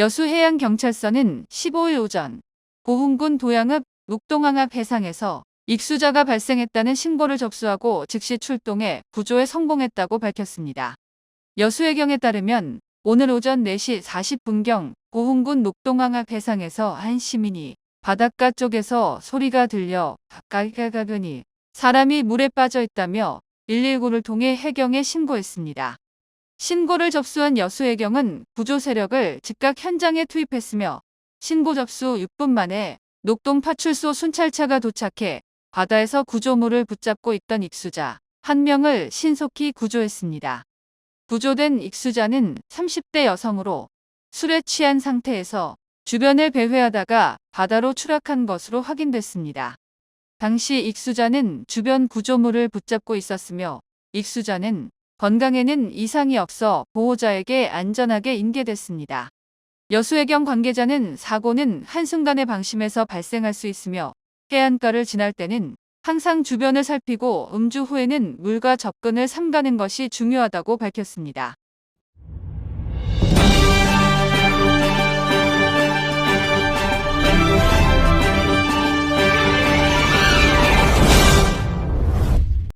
여수해양경찰서는 15일 오전 보훈군 도양읍 록동항합 해상에서 익수자가 발생했다는 신고를 접수하고 즉시 출동해 구조에 성공했다고 밝혔습니다. 여수해경에 따르면 오늘 오전 4시 40분경 보훈군 녹동항합 해상에서 한 시민이 바닷가 쪽에서 소리가 들려 가까이 가가더니 사람이 물에 빠져 있다며 119를 통해 해경에 신고했습니다. 신고를 접수한 여수해경은 구조 세력을 즉각 현장에 투입했으며 신고 접수 6분 만에 녹동 파출소 순찰차가 도착해 바다에서 구조물을 붙잡고 있던 익수자 한 명을 신속히 구조했습니다. 구조된 익수자는 30대 여성으로 술에 취한 상태에서 주변을 배회하다가 바다로 추락한 것으로 확인됐습니다. 당시 익수자는 주변 구조물을 붙잡고 있었으며 익수자는 건강에는 이상이 없어 보호자에게 안전하게 인계됐습니다. 여수해경 관계자는 사고는 한순간의 방심에서 발생할 수 있으며 해안가를 지날 때는 항상 주변을 살피고 음주 후에는 물과 접근을 삼가는 것이 중요하다고 밝혔습니다.